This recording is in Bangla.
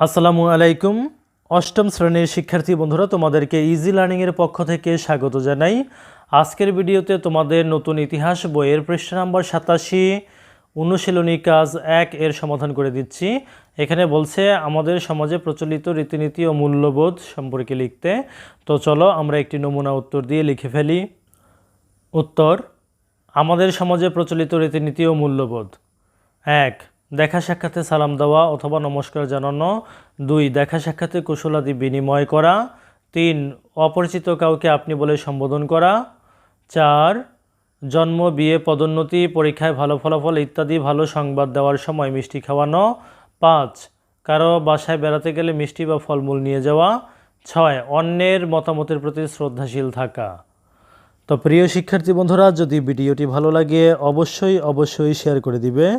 আসসালামু আলাইকুম। অষ্টম শ্রেণির শিক্ষার্থী বন্ধুরা, তোমাদেরকে ইজি লার্নিংয়ের পক্ষ থেকে স্বাগত জানাই। আজকের ভিডিওতে তোমাদের নতুন ইতিহাস, বইয়ের পৃষ্ঠা নাম্বার সাতাশি, অনুশীলনী কাজ এক এর সমাধান করে দিচ্ছি। এখানে বলছে, আমাদের সমাজে প্রচলিত রীতিনীতি ও মূল্যবোধ সম্পর্কে লিখতে। তো চলো, আমরা একটি নমুনা উত্তর দিয়ে লিখে ফেলি। উত্তর, আমাদের সমাজে প্রচলিত রীতিনীতি ও মূল্যবোধ। এক দেখা সাক্ষাতে সালাম দেওয়া অথবা নমস্কার জানানো। দুই, দেখা সাক্ষাতে কুশলাদি বিনিময় করা। তিন, অপরিচিত কাউকে আপনি বলে সম্বোধন করা। চার, জন্ম, বিয়ে, পদোন্নতি, পরীক্ষায় ভালো ফলাফল ইত্যাদি ভালো সংবাদ দেওয়ার সময় মিষ্টি খাওয়ানো। পাঁচ, কারও বাসায় বেড়াতে গেলে মিষ্টি বা ফলমূল নিয়ে যাওয়া। ছয়, অন্যের মতামতের প্রতি শ্রদ্ধাশীল থাকা। তো প্রিয় শিক্ষার্থী বন্ধুরা, যদি ভিডিওটি ভালো লাগে, অবশ্যই অবশ্যই শেয়ার করে দিবে।